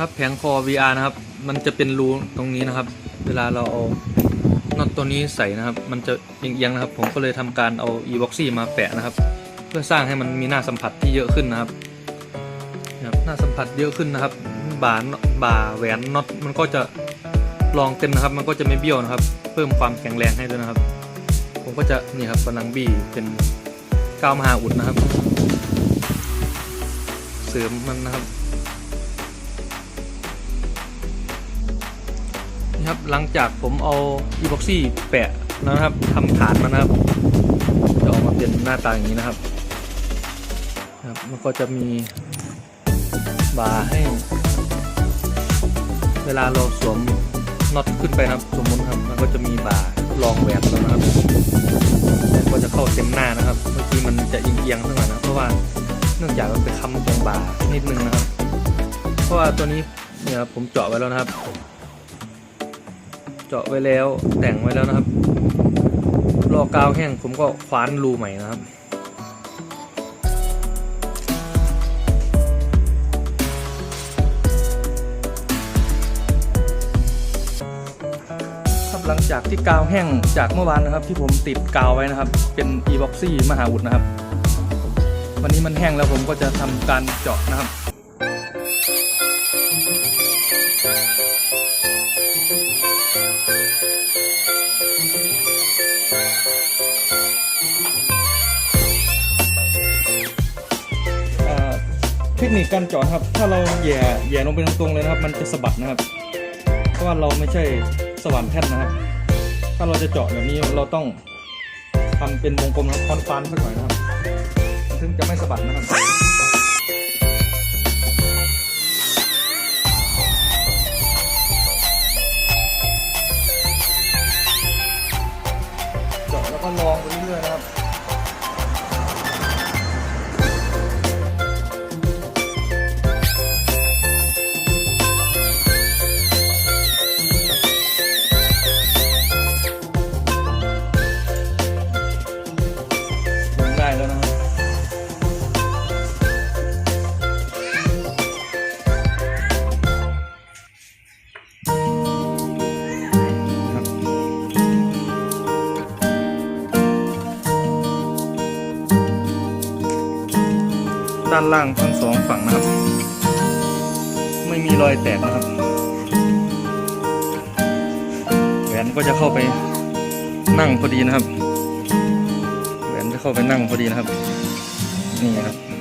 ครับแผงคอ VR นะครับ มันจะเป็นรูตรงนี้นะครับ เวลาเราเอาน็อตตัวนี้ใส่นะครับ มันจะเอียงๆนะครับ ผมก็เลยทำการเอา e-boxy มาแปะนะครับ เพื่อสร้างให้มันมีหน้าสัมผัสที่เยอะขึ้นนะครับครับหน้าสัมผัสเยอะขึ้นนะครับ บ่าบ่าแหวนน็อตมันก็จะรองเต็มนะครับ มันก็จะไม่เบี้ยวนะครับ เพิ่มความแข็งแรงให้ด้วยนะครับ ผมก็จะนี่ครับกำลังบี้เป็นก้าวมหาอุดนะครับ เสริมมันนะครับ ครับ หลังจากผมเอาอีบ็อกซี่แปะนะครับทำฐานมันะครับจะออกมาเป็นหน้าตาอย่างนี้นะครับครับมันก็จะมีบาร์ให้ เวลาเราสวมน็อตขึ้นไปนะครับสมมติครับมันก็จะมีบาร์รองแหวนแล้วนะครับก็จะเข้าเต็มหน้านะครับเมื่อกี้มันจะเอียงๆสักหน่นะเพราะว่าเนื่องจากมันไปค้ำตรงบาร์นิดนึงนะครับ เพราะว่าตัวนี้เนี่ยครับผมเจาะไว้แล้วนะครับ เจาะไว้แล้วแต่งไว้แล้วนะครับ รอกาวแห้งผมก็คว้านรูใหม่นะครับครับหลังจากที่กาวแห้งจากเมื่อวานนะครับ ที่ผมติดกาวไว้นะครับ เป็น e b o x y มหาอุดนะครับ วันนี้มันแห้งแล้วผมก็จะทำการเจาะนะครับ ทคนิคการเจาะครับ ถ้าเราแย่แย่ลงไปตรงๆเลยนะครับ มันจะสะบัดนะครับ เพราะว่าเราไม่ใช่สว่านแท่นนะครับ ถ้าเราจะเจาะแบบนี้เราต้องทำเป็นวงกลมนะครับคอนฟานสักหน่อยนะครับ ถึงจะไม่สะบัดนะครับ ด้านล่างทั้งสองฝั่งนะครับ ไม่มีรอยแตกนะครับแหวนก็จะเข้าไปนั่งพอดีนะครับ แหวนจะเข้าไปนั่งพอดีนะครับ นี่ครับ